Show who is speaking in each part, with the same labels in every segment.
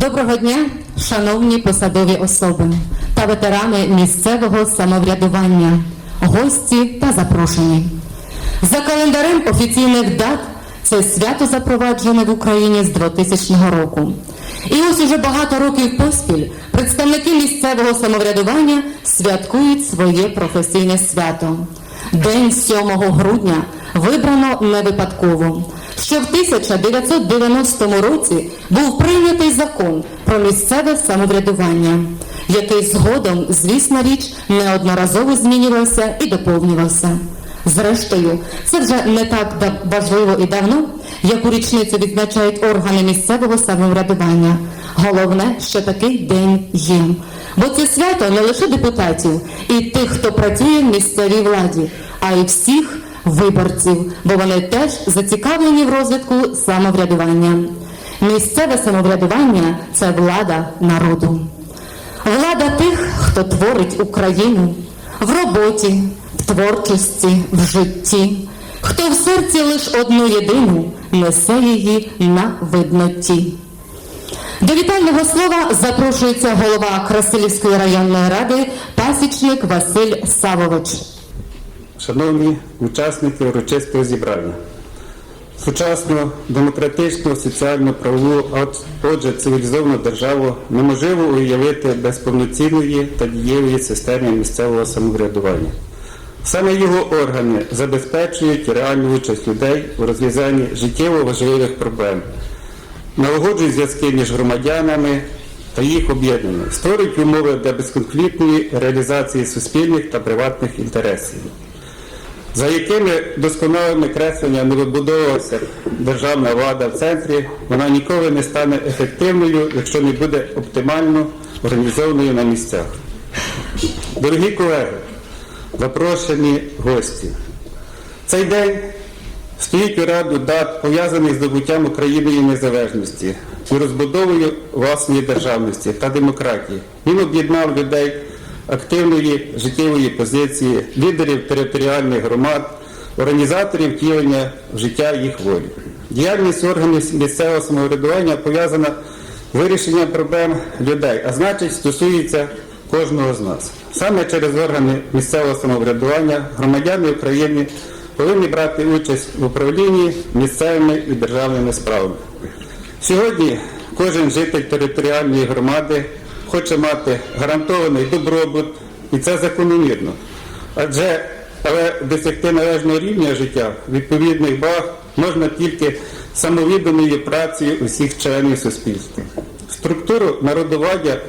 Speaker 1: Доброго дня, шановні посадові особи та ветерани місцевого самоврядування, гості та запрошені. За календарем офіційних дат це свято запроваджене в Україні з 2000 року. І ось уже багато років поспіль представники місцевого самоврядування святкують своє професійне свято. День 7 грудня вибрано не випадково. Що в 1990 році був прийнятий закон про місцеве самоврядування, який згодом, звісна річ, неодноразово змінювався і доповнювався. Зрештою, це вже не так важливо і давно, як у річницю відзначають органи місцевого самоврядування. Головне, що такий день є. Бо це свято не лише депутатів і тих, хто працює в місцевій владі, а й всіх виборців, бо вони теж зацікавлені в розвитку самоврядування. Місцеве самоврядування це влада народу. Влада тих, хто творить Україну в роботі, в творчості, в житті, хто в серці лиш одну єдину несе її на видноті. До вітального слова запрошується голова Красилівської районної ради пасічник Василь Савович.
Speaker 2: Шановні учасники урочистого зібрання, сучасну демократичну, соціально правову, отже, цивілізовану державу неможливо уявити без повноцінної та дієвої системи місцевого самоврядування. Саме його органи забезпечують реальну участь людей у розв'язанні життєво важливих проблем, налагоджують зв'язки між громадянами та їх об'єднаннями, створюють умови для безконфліктної реалізації суспільних та приватних інтересів за якими досконалими кресленням не вибудовувалася державна влада в центрі, вона ніколи не стане ефективною, якщо не буде оптимально організованою на місцях. Дорогі колеги, запрошені гості, цей день стоїть у ряду дат, пов'язаних з здобуттям Україною незалежності і розбудовою власної державності та демократії. Він об'єднав людей активної життєвої позиції, лідерів територіальних громад, організаторів втілення в життя їх волі. Діяльність органів місцевого самоврядування пов'язана з вирішенням проблем людей, а значить стосується кожного з нас. Саме через органи місцевого самоврядування громадяни України повинні брати участь в управлінні місцевими і державними справами. Сьогодні кожен житель територіальної громади хоче мати гарантований добробут, і це закономірно. Адже але досягти належного рівня життя відповідних благ можна тільки самовідданою працею усіх членів суспільства. Структуру народовладдя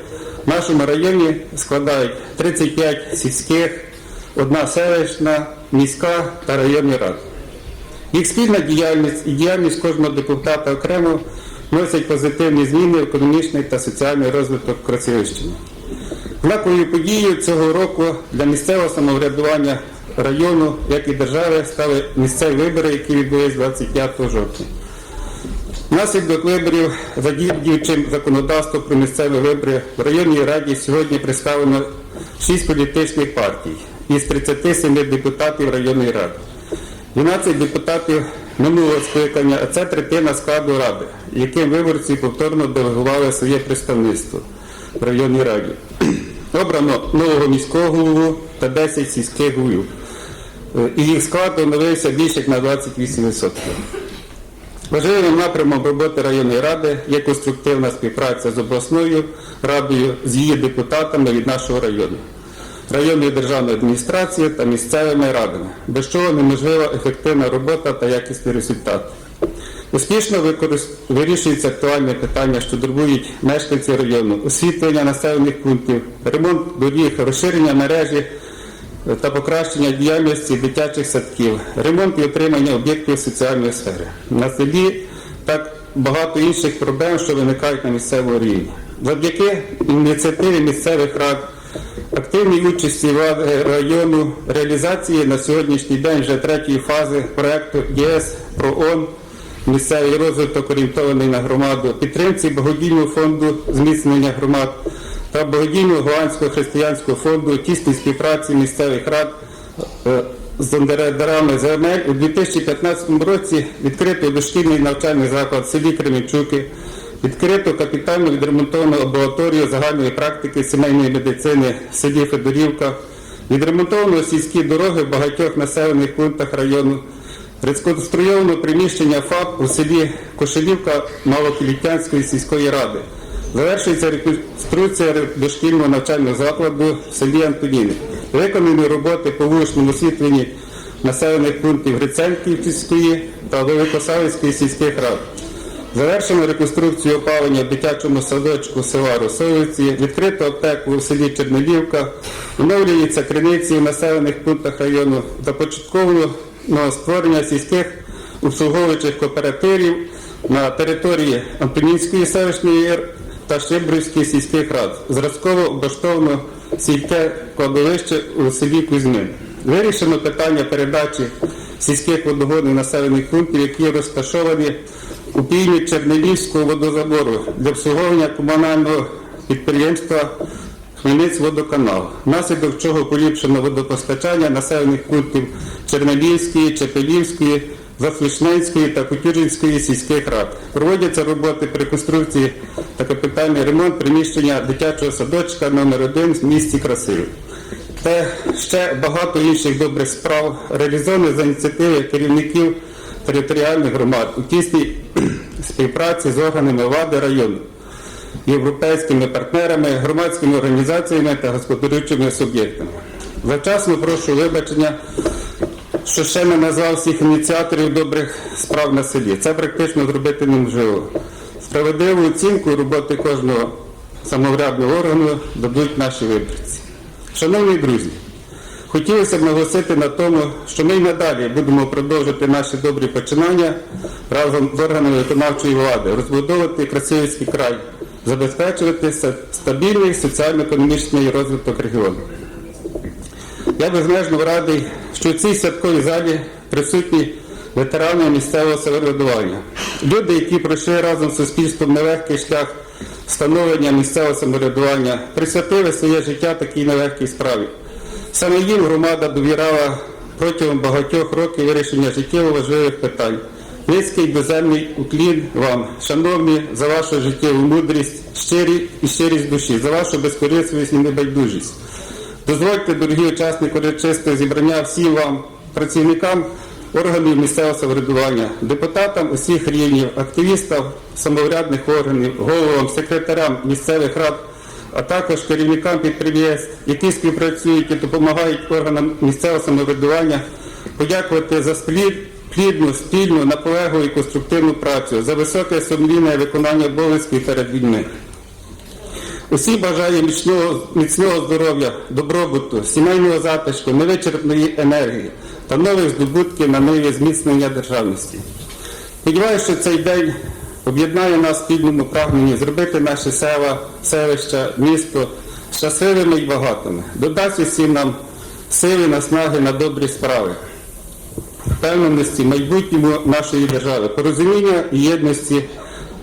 Speaker 2: в нашому районі складають 35 сільських, одна селищна, міська та районні ради. Їх спільна діяльність і діяльність кожного депутата окремо вносять позитивні зміни в економічний та соціальний розвиток Красивищини. Знаковою подією цього року для місцевого самоврядування району, як і держави, стали місцеві вибори, які відбулись 25 жовтня. Внаслідок виборів за діючим законодавством про місцеві вибори в районній раді сьогодні представлено 6 політичних партій із 37 депутатів районної ради. 12 депутатів минулого скликання, а це третина складу ради, яким виборці повторно делегували своє представництво в районній раді. Обрано нового міського голову та 10 сільських голів. Е, І їх склад оновився більше як на 28%. Важливим напрямом роботи районної ради є конструктивна співпраця з обласною радою, з її депутатами від нашого району, районною державною адміністрацією та місцевими радами, без чого неможлива ефективна робота та якісний результат. Успішно вирішуються актуальні питання, що турбують мешканців району, освітлення населених пунктів, ремонт доріг, розширення мережі е, та покращення діяльності дитячих садків, ремонт і отримання об'єктів соціальної сфери. На селі так багато інших проблем, що виникають на місцевому рівні. Завдяки ініціативі місцевих рад, активній участі влади району, реалізації на сьогоднішній день вже третьої фази проекту ЄС ПРООН місцевий розвиток орієнтований на громаду, підтримці благодійного фонду зміцнення громад та благодійного голландського християнського фонду тісній співпраці місцевих рад е, з орендарами земель. У 2015 році відкритий дошкільний навчальний заклад в селі Кременчуки Відкрито капітально відремонтовано амбулаторію загальної практики сімейної медицини в селі Федорівка, відремонтовано сільські дороги в багатьох населених пунктах району, реконструйовано приміщення ФАП у селі Кошелівка Малокілітянської сільської ради. Завершується реконструкція дошкільного навчального закладу в селі Антоніни. Виконані роботи по вуличному освітленні населених пунктів Гриценківської та Великосавицької сільських рад. Завершено реконструкцію опалення в дитячому садочку села Росовиці, відкрито аптеку у селі Чернелівка, оновлюються криниці в населених пунктах району, започатковано створення сільських обслуговуючих кооперативів на території Антонінської селищної та Шибрівської сільських рад. Зразково облаштовано сільське кладовище у селі Кузьмин. Вирішено питання передачі сільських водогонів населених пунктів, які розташовані у півдні Чернелівського водозабору для обслуговування комунального підприємства Хмельницькводоканал, внаслідок чого поліпшено водопостачання населених пунктів Чернелівської, Чепелівської, Заслушненської та Кутюринської сільських рад. Проводяться роботи по реконструкції та капітальний ремонт приміщення дитячого садочка номер 1 в місті Красиві. Та ще багато інших добрих справ реалізовані за ініціативи керівників територіальних громад у тісній співпраці з органами влади району, європейськими партнерами, громадськими організаціями та господарюючими суб'єктами. Завчасно прошу вибачення, що ще не назвав всіх ініціаторів добрих справ на селі. Це практично зробити неможливо. Справедливу оцінку роботи кожного самоврядного органу дадуть наші виборці. Шановні друзі, хотілося б наголосити на тому, що ми й надалі будемо продовжувати наші добрі починання разом з органами виконавчої влади, розбудовувати Красивський край, забезпечувати стабільний соціально-економічний розвиток регіону. Я безмежно радий, що в цій святковій залі присутні ветерани місцевого самоврядування. Люди, які пройшли разом з суспільством нелегкий шлях встановлення місцевого самоврядування, присвятили своє життя такій нелегкій справі. Саме їм громада довіряла протягом багатьох років вирішення життєво важливих питань. Низький безземний уклін вам, шановні, за вашу життєву мудрість, щирі і щирість душі, за вашу безкорисливість і небайдужість. Дозвольте, дорогі учасники урочистого зібрання, всім вам, працівникам органів місцевого самоврядування, депутатам усіх рівнів, активістам самоврядних органів, головам, секретарям місцевих рад, а також керівникам підприємств, які співпрацюють і допомагають органам місцевого самоврядування, подякувати за плідну, спільну, наполегливу і конструктивну працю, за високе сумлінне виконання обов'язків перед людьми. Усі бажаю міцного, міцного здоров'я, добробуту, сімейного затишку, невичерпної енергії та нових здобутків на нові зміцнення державності. Сподіваюся, що цей день об'єднає нас в спільному прагненні зробити наші села, селища, місто щасливими і багатими, додасть усім нам сили, наснаги на добрі справи, впевненості майбутньому нашої держави, порозуміння і єдності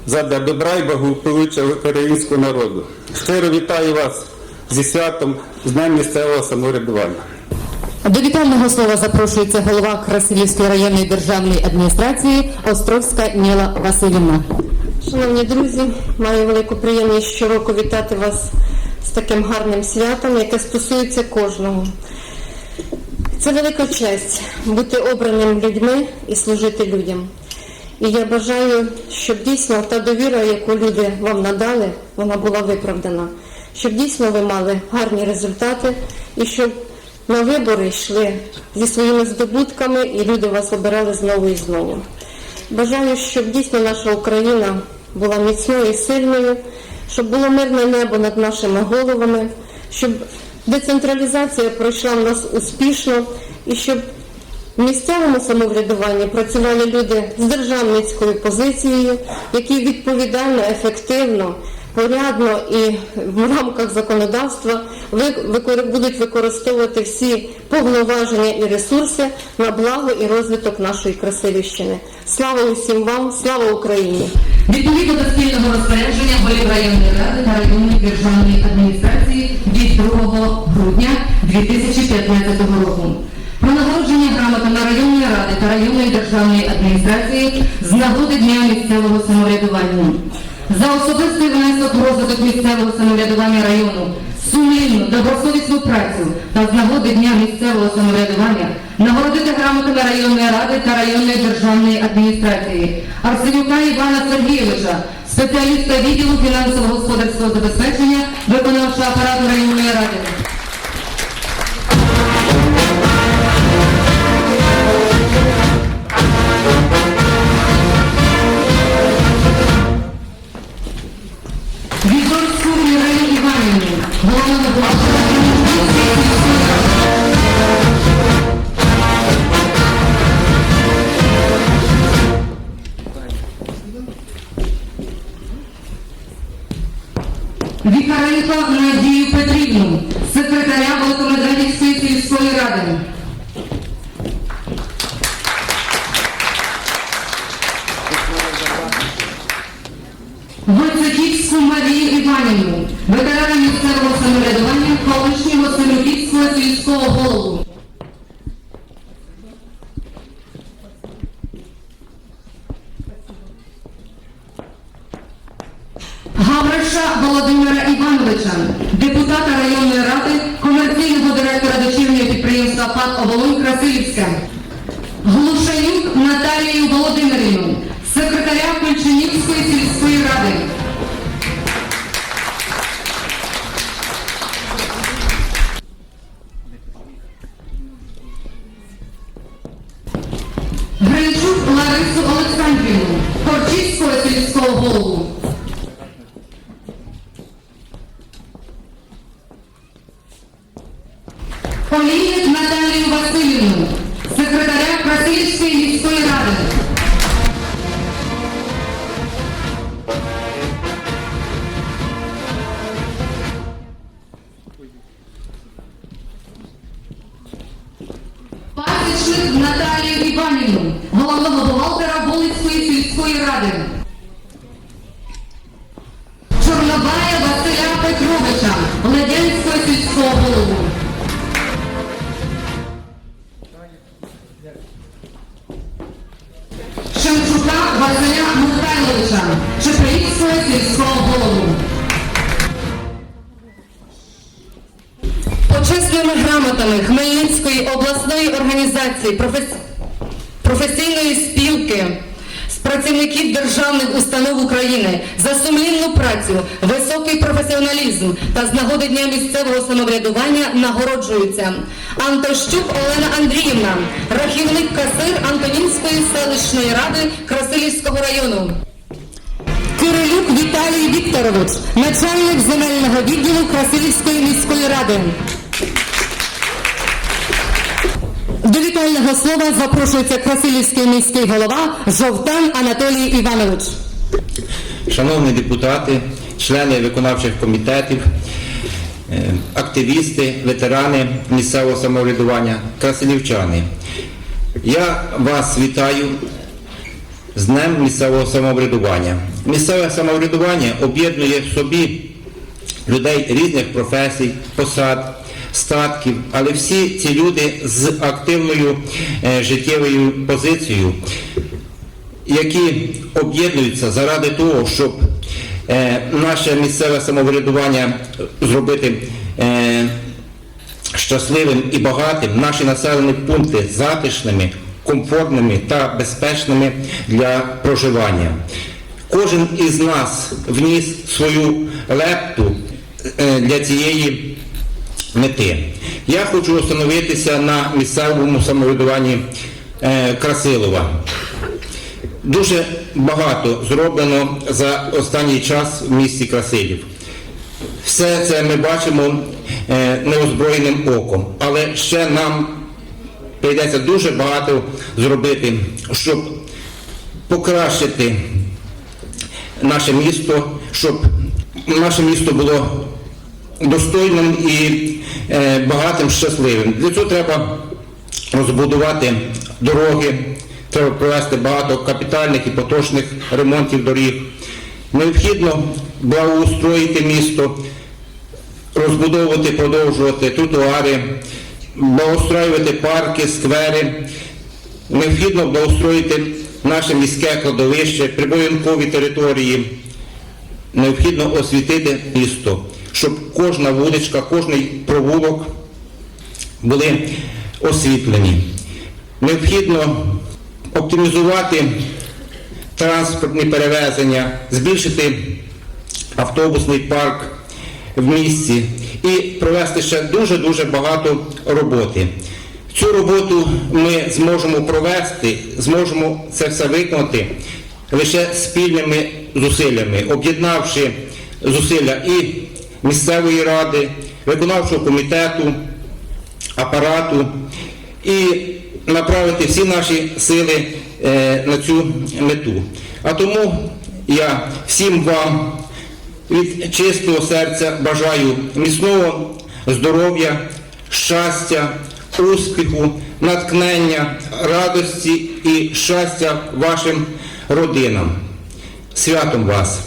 Speaker 2: задля добра і благополуччя українського народу. Щиро вітаю вас зі святом з Днем місцевого самоврядування.
Speaker 1: До вітального слова запрошується голова Красилівської районної державної адміністрації Островська Ніла Васильівна.
Speaker 3: Шановні друзі, маю велику приємність щороку вітати вас з таким гарним святом, яке стосується кожного. Це велика честь бути обраним людьми і служити людям. І я бажаю, щоб дійсно та довіра, яку люди вам надали, вона була виправдана, щоб дійсно ви мали гарні результати і щоб на вибори йшли зі своїми здобутками і люди вас обирали знову і знову. Бажаю, щоб дійсно наша Україна була міцною і сильною, щоб було мирне небо над нашими головами, щоб децентралізація пройшла в нас успішно і щоб в місцевому самоврядуванні працювали люди з державницькою позицією, які відповідально, ефективно, порядно і в рамках законодавства будуть використовувати всі повноваження і ресурси на благо і розвиток нашої Красилівщини. Слава усім вам, слава Україні!
Speaker 1: Відповідно до спільного розпорядження голів районної ради та районної державної адміністрації від 2 грудня 2015 року. Про нагородження грамотами районної ради та районної державної адміністрації з нагоди Дня місцевого самоврядування. За особистий внесок в розвиток місцевого самоврядування району, сумлінну, добросовісну працю та з нагоди Дня місцевого самоврядування нагородити грамотами районної ради та районної державної адміністрації Арсенюка Івана Сергійовича, спеціаліста відділу фінансово-господарського забезпечення виконавчого апарату районної ради. Гавриша Володимира Івановича, депутата районної ради, комерційного директора дочірнього підприємства ПАД Оболонь Красилівська. Глушаюк Наталію Володимирівну, Олійник Наталію Васильівну, секретаря Красилівської міської ради. Грамотами Хмельницької обласної організації профес- професійної спілки з працівників державних установ України за сумлінну працю, високий професіоналізм та з нагоди Дня місцевого самоврядування нагороджуються Антощук Олена Андріївна, рахівник касир Антонінської селищної ради Красилівського району. Кирилюк Віталій Вікторович, начальник земельного відділу Красилівської міської ради. До вітального слова запрошується Красилівський міський голова Жовтан Анатолій Іванович.
Speaker 4: Шановні депутати, члени виконавчих комітетів, е, активісти, ветерани місцевого самоврядування, красилівчани. Я вас вітаю з Днем місцевого самоврядування. Місцеве самоврядування об'єднує в собі людей різних професій, посад, статків, але всі ці люди з активною е, життєвою позицією які об'єднуються заради того, щоб е, наше місцеве самоврядування зробити е, щасливим і багатим, наші населені пункти затишними, комфортними та безпечними для проживання. Кожен із нас вніс свою лепту для цієї мети. Я хочу остановитися на місцевому самоврядуванні е, Красилова. Дуже багато зроблено за останній час в місті Красилів. Все це ми бачимо е, неозброєним оком, але ще нам прийдеться дуже багато зробити, щоб покращити наше місто, щоб наше місто було достойним і е, багатим, щасливим. Для цього треба розбудувати дороги, треба провести багато капітальних і поточних ремонтів доріг. Необхідно благоустроїти місто, розбудовувати, продовжувати тротуари, благоустроювати парки, сквери. Необхідно благоустроїти наше міське кладовище, прибоянкові території. необхідно освітити місто, щоб кожна вуличка, кожний провулок були освітлені. Необхідно оптимізувати транспортні перевезення, збільшити автобусний парк в місті і провести ще дуже-дуже багато роботи. Цю роботу ми зможемо провести, зможемо це все виконати лише спільними зусиллями, об'єднавши зусилля і місцевої ради, виконавчого комітету, апарату і направити всі наші сили е, на цю мету. А тому я всім вам від чистого серця бажаю міцного здоров'я, щастя, успіху, натхнення, радості і щастя вашим родинам. Святом вас!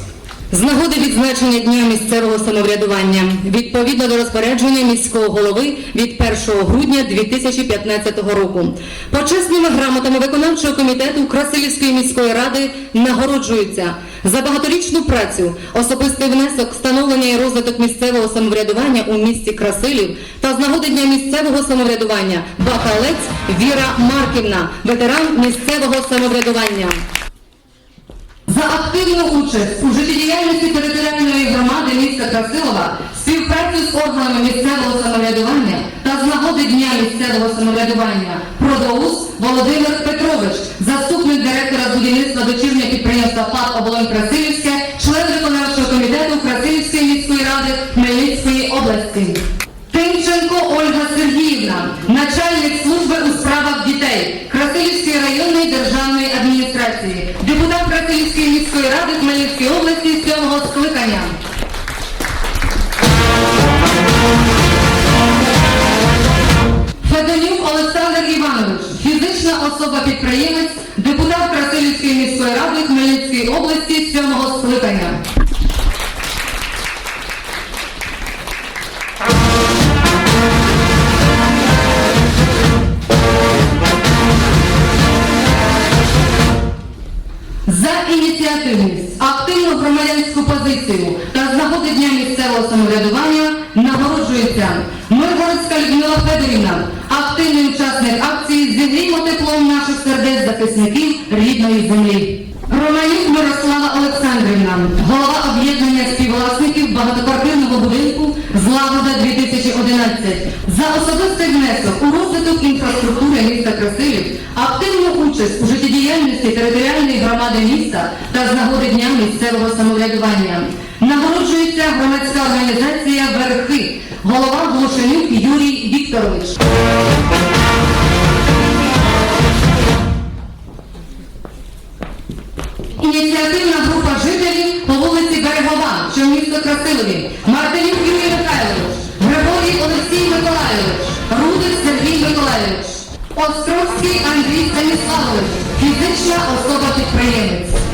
Speaker 1: З нагоди відзначення Дня місцевого самоврядування відповідно до розпорядження міського голови від 1 грудня 2015 року. Почесними грамотами виконавчого комітету Красилівської міської ради нагороджуються за багаторічну працю, особистий внесок, встановлення і розвиток місцевого самоврядування у місті Красилів та з нагоди Дня місцевого самоврядування Бакалець Віра Марківна, ветеран місцевого самоврядування. За активну участь у життєдіяльності територіальної громади міста Красилова, співпрацю з органами місцевого самоврядування та з нагоди Дня місцевого самоврядування Продоус Володимир Петрович, заступник директора з будівництва дочірнього підприємства ПАТ Оболонь Красилівське, член виконавчого комітету Красилівської міської ради Хмельницької області. Тимченко Ольга Сергіївна, начальник служби у справах дітей Красилівської районної державної міської ради Хмельницької області сьомого скликання. Федонюк Олександр Іванович, фізична особа-підприємець, депутат Красилівської міської ради Хмельницької області сьомого скликання. Громадянську позицію та з нагоди Дня місцевого самоврядування нагороджується Миргородська Людмила Федорівна, активний учасник акції Зігрімо теплом наших сердець захисників рідної землі. Романюк Мирослава Олександрівна, голова об'єднання співвласників багатоквартирного будинку Злагода 2011 за особистий внесок у розвиток інфраструктури міста Красилів, активну участь у життєдіяльності територіальної громади міста та з нагоди дня місцевого самоврядування. Нагороджується громадська організація Верхи, голова Глушенюк Юрій Вікторович. Ініціативна група жителів по вулиці Берегова, що місто Красилові, Мартинюк Юрій Михайлович, Григорій Олексій Миколайович, Рудик Сергій Миколайович, Островський Андрій Станіславович, фізична особа-підприємець.
Speaker 5: Знімаємо